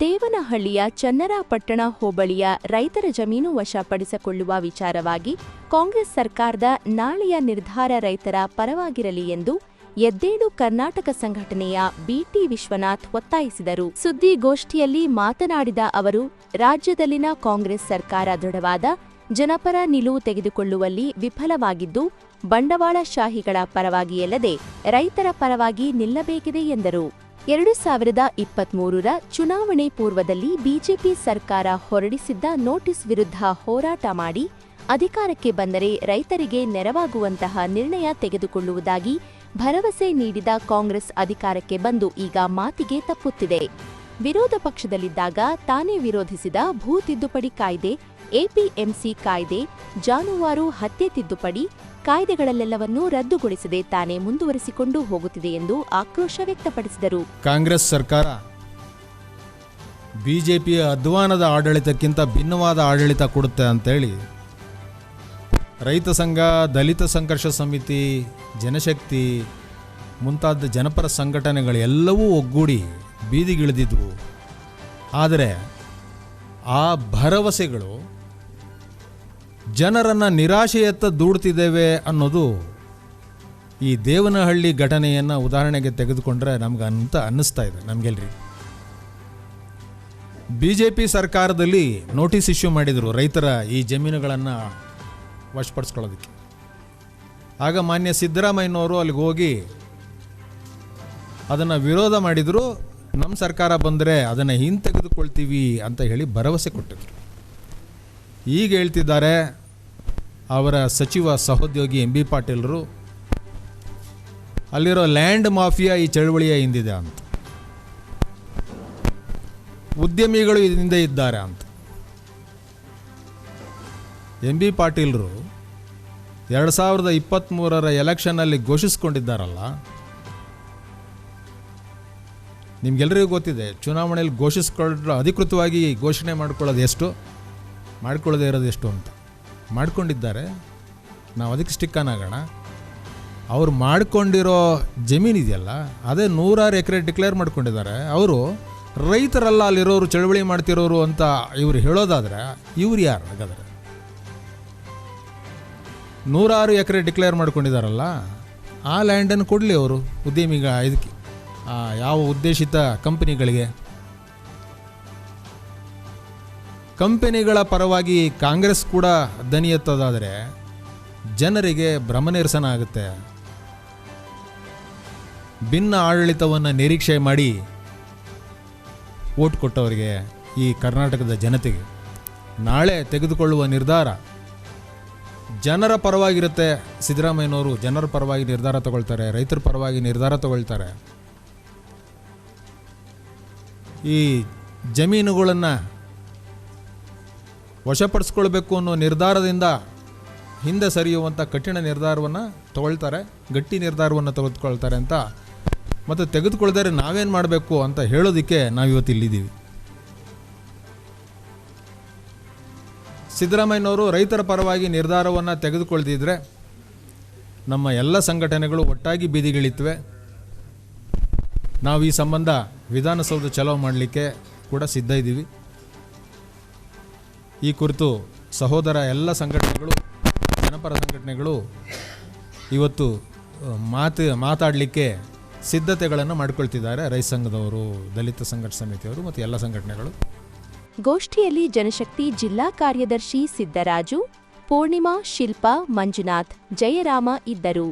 ದೇವನಹಳ್ಳಿಯ ಚನ್ನರಾಪಟ್ಟಣ ಹೋಬಳಿಯ ರೈತರ ಜಮೀನು ವಶಪಡಿಸಿಕೊಳ್ಳುವ ವಿಚಾರವಾಗಿ ಕಾಂಗ್ರೆಸ್ ಸರ್ಕಾರದ ನಾಳೆಯ ನಿರ್ಧಾರ ರೈತರ ಪರವಾಗಿರಲಿ ಎಂದು ಎದ್ದೇಳು ಕರ್ನಾಟಕ ಸಂಘಟನೆಯ ಬಿಟಿ ವಿಶ್ವನಾಥ್ ಒತ್ತಾಯಿಸಿದರು. ಸುದ್ದಿಗೋಷ್ಠಿಯಲ್ಲಿ ಮಾತನಾಡಿದ ಅವರು, ರಾಜ್ಯದಲ್ಲಿನ ಕಾಂಗ್ರೆಸ್ ಸರ್ಕಾರ ದೃಢವಾದ, ಜನಪರ ನಿಲುವು ತೆಗೆದುಕೊಳ್ಳುವಲ್ಲಿ ವಿಫಲವಾಗಿದ್ದು, ಬಂಡವಾಳಶಾಹಿಗಳ ಪರವಾಗಿಯಲ್ಲದೆ ರೈತರ ಪರವಾಗಿ ನಿಲ್ಲಬೇಕಿದೆ ಎಂದರು. ಎರಡು ಸಾವಿರದ ಇಪ್ಪತ್ಮೂರರ ಚುನಾವಣೆ ಪೂರ್ವದಲ್ಲಿ ಬಿಜೆಪಿ ಸರ್ಕಾರ ಹೊರಡಿಸಿದ್ದ ನೋಟಿಸ್ ವಿರುದ್ಧ ಹೋರಾಟ ಮಾಡಿ ಅಧಿಕಾರಕ್ಕೆ ಬಂದರೆ ರೈತರಿಗೆ ನೆರವಾಗುವಂತಹ ನಿರ್ಣಯ ತೆಗೆದುಕೊಳ್ಳುವುದಾಗಿ ಭರವಸೆ ನೀಡಿದ ಕಾಂಗ್ರೆಸ್ ಅಧಿಕಾರಕ್ಕೆ ಬಂದು ಈಗ ಮಾತಿಗೆ ತಪ್ಪುತ್ತಿದೆ. ವಿರೋಧ ಪಕ್ಷದಲ್ಲಿದ್ದಾಗ ತಾನೇ ವಿರೋಧಿಸಿದ ಭೂ ತಿದ್ದುಪಡಿ ಕಾಯ್ದೆ, ಎಪಿಎಂಸಿ ಕಾಯ್ದೆ, ಜಾನುವಾರು ಹತ್ಯೆ ತಿದ್ದುಪಡಿ ಕಾಯ್ದೆಗಳಲ್ಲೆಲ್ಲವನ್ನೂ ರದ್ದುಗೊಳಿಸದೆ ತಾನೇ ಮುಂದುವರಿಸಿಕೊಂಡು ಹೋಗುತ್ತಿದೆ ಎಂದು ಆಕ್ರೋಶ ವ್ಯಕ್ತಪಡಿಸಿದರು. ಕಾಂಗ್ರೆಸ್ ಸರ್ಕಾರ ಬಿಜೆಪಿಯ ಅಧ್ವಾನದ ಆಡಳಿತಕ್ಕಿಂತ ಭಿನ್ನವಾದ ಆಡಳಿತ ಕೊಡುತ್ತೆ ಅಂತೇಳಿ ರೈತ ಸಂಘ, ದಲಿತ ಸಂಘರ್ಷ ಸಮಿತಿ, ಜನಶಕ್ತಿ ಮುಂತಾದ ಜನಪರ ಸಂಘಟನೆಗಳು ಎಲ್ಲವೂ ಒಗ್ಗೂಡಿ ಬೀದಿಗಿಳಿದಿದ್ವು. ಆದರೆ ಆ ಭರವಸೆಗಳು ಜನರನ್ನು ನಿರಾಶೆಯತ್ತ ದೂಡ್ತಿದ್ದೇವೆ ಅನ್ನೋದು ಈ ದೇವನಹಳ್ಳಿ ಘಟನೆಯನ್ನು ಉದಾಹರಣೆಗೆ ತೆಗೆದುಕೊಂಡ್ರೆ ನಮ್ಗೆ ಅಂತ ಅನ್ನಿಸ್ತಾ ಇದೆ, ನಮಗೆಲ್ರಿ. ಬಿ ಜೆ ಪಿ ಸರ್ಕಾರದಲ್ಲಿ ನೋಟಿಸ್ ಇಶ್ಯೂ ಮಾಡಿದರು ರೈತರ ಈ ಜಮೀನುಗಳನ್ನು ವಶಪಡಿಸ್ಕೊಳ್ಳೋದಕ್ಕೆ. ಆಗ ಮಾನ್ಯ ಸಿದ್ದರಾಮಯ್ಯನವರು ಅಲ್ಲಿಗೆ ಹೋಗಿ ಅದನ್ನು ವಿರೋಧ ಮಾಡಿದರು ನಮ್ಮ ಸರ್ಕಾರ ಬಂದರೆ ಅದನ್ನು ಹಿಂತೆಗೆದುಕೊಳ್ತೀವಿ ಅಂತ ಹೇಳಿ ಭರವಸೆ ಕೊಟ್ಟಿದ್ರು. ಈಗ ಹೇಳ್ತಿದ್ದಾರೆ ಅವರ ಸಚಿವ ಸಹೋದ್ಯೋಗಿ ಎಂ ಬಿ ಪಾಟೀಲರು, ಅಲ್ಲಿರೋ ಲ್ಯಾಂಡ್ ಮಾಫಿಯಾ ಈ ಚಳವಳಿಯ ಹಿಂದಿದೆ ಅಂತ. ಉದ್ಯಮಿಗಳು ಇದರಿಂದ ಇದ್ದಾರೆ ಅಂತ. ಎಂ ಬಿ ಪಾಟೀಲರು ಎರಡು ಸಾವಿರದ ಇಪ್ಪತ್ತ್ಮೂರರ ಎಲೆಕ್ಷನ್ನಲ್ಲಿ ಘೋಷಿಸ್ಕೊಂಡಿದ್ದಾರಲ್ಲ ನಿಮ್ಗೆಲ್ಲರಿಗೂ ಗೊತ್ತಿದೆ, ಚುನಾವಣೆಯಲ್ಲಿ ಘೋಷಿಸ್ಕೊಳ್ಳೋ ಅಧಿಕೃತವಾಗಿ ಘೋಷಣೆ ಮಾಡ್ಕೊಳ್ಳೋದು ಎಷ್ಟು? ಮಾಡ್ಕೊಳ್ಳೋದೇ ಇರೋದು ಎಷ್ಟು ಅಂತ. ಮಾಡ್ಕೊಂಡಿದ್ದಾರೆ. ನಾವು ಅದಕ್ಕೆ ಸ್ಟಿಕ್ಕನ್ ಆಗೋಣ. ಅವ್ರು ಮಾಡ್ಕೊಂಡಿರೋ ಜಮೀನು ಇದೆಯಲ್ಲ, ಅದೇ ನೂರಾರು ಎಕರೆ ಡಿಕ್ಲೇರ್ ಮಾಡ್ಕೊಂಡಿದ್ದಾರೆ. ಅವರು ರೈತರಲ್ಲ ಅಲ್ಲಿರೋರು, ಚಳವಳಿ ಮಾಡ್ತಿರೋರು ಅಂತ ಇವರು ಹೇಳೋದಾದ್ರೆ, ಇವ್ರು ಯಾರು ಹಾಗಾದರೆ? ನೂರಾರು ಎಕರೆ ಡಿಕ್ಲೇರ್ ಮಾಡ್ಕೊಂಡಿದ್ದಾರಲ್ಲ, ಆ ಲ್ಯಾಂಡನ್ನು ಕೊಡಲಿ ಅವರು ಉದ್ಯಮಿಗ ಇದಕ್ಕೆ ಯಾವ ಉದ್ದೇಶಿತ ಕಂಪನಿಗಳಿಗೆ ಕಂಪನಿಗಳ ಪರವಾಗಿ ಕಾಂಗ್ರೆಸ್ ಕೂಡ ದನಿ ಎತ್ತೋದಾದರೆ ಜನರಿಗೆ ಭ್ರಮನಿರಸನ ಆಗುತ್ತೆ ಭಿನ್ನ ಆಡಳಿತವನ್ನು ನಿರೀಕ್ಷೆ ಮಾಡಿ ಓಟ್ ಕೊಟ್ಟವರಿಗೆ ಈ ಕರ್ನಾಟಕದ ಜನತೆಗೆ. ನಾಳೆ ತೆಗೆದುಕೊಳ್ಳುವ ನಿರ್ಧಾರ ಜನರ ಪರವಾಗಿರುತ್ತೆ. ಸಿದ್ದರಾಮಯ್ಯನವರು ಜನರ ಪರವಾಗಿ ನಿರ್ಧಾರ ತಗೊಳ್ತಾರೆ, ರೈತರ ಪರವಾಗಿ ನಿರ್ಧಾರ ತಗೊಳ್ತಾರೆ. ಈ ಜಮೀನುಗಳನ್ನು ವಶಪಡಿಸ್ಕೊಳ್ಬೇಕು ಅನ್ನೋ ನಿರ್ಧಾರದಿಂದ ಹಿಂದೆ ಸರಿಯುವಂಥ ಕಠಿಣ ನಿರ್ಧಾರವನ್ನು ತಗೊಳ್ತಾರೆ, ಗಟ್ಟಿ ನಿರ್ಧಾರವನ್ನು ತೆಗೆದುಕೊಳ್ತಾರೆ ಅಂತ. ಮತ್ತು ತೆಗೆದುಕೊಳ್ದರೆ ನಾವೇನು ಮಾಡಬೇಕು ಅಂತ ಹೇಳೋದಕ್ಕೆ ನಾವಿವತ್ತು ಇಲ್ಲಿದ್ದೀವಿ. ಸಿದ್ದರಾಮಯ್ಯನವರು ರೈತರ ಪರವಾಗಿ ನಿರ್ಧಾರವನ್ನು ತೆಗೆದುಕೊಳ್ದಿದ್ರೆ ನಮ್ಮ ಎಲ್ಲ ಸಂಘಟನೆಗಳು ಒಟ್ಟಾಗಿ ಬೀದಿಗಿಳಿತ್ವೆ. ನಾವು ಈ ಸಂಬಂಧ ವಿಧಾನಸೌಧ ಚಲೋ ಮಾಡಲಿಕ್ಕೆ ಕೂಡ ಸಿದ್ಧ ಇದ್ದೀವಿ. ಈ ಕುರಿತು ಸಹೋದರ ಎಲ್ಲ ಸಂಘಟನೆಗಳು, ಜನಪರ ಸಂಘಟನೆಗಳು ಇವತ್ತು ಮಾತು, ಮಾತಾಡಲಿಕ್ಕೆ ಸಿದ್ಧತೆಗಳನ್ನು ಮಾಡಿಕೊಳ್ತಿದ್ದಾರೆ ರೈತ ಸಂಘದವರು, ದಲಿತ ಸಂಘಟ ಸಮಿತಿಯವರು ಮತ್ತು ಎಲ್ಲ ಸಂಘಟನೆಗಳು. ಗೋಷ್ಠಿಯಲ್ಲಿ ಜನಶಕ್ತಿ ಜಿಲ್ಲಾ ಕಾರ್ಯದರ್ಶಿ ಸಿದ್ದರಾಜು, ಪೂರ್ಣಿಮಾ ಶಿಲ್ಪಾ ಮಂಜುನಾಥ್, ಜಯರಾಮ ಇದ್ದರು.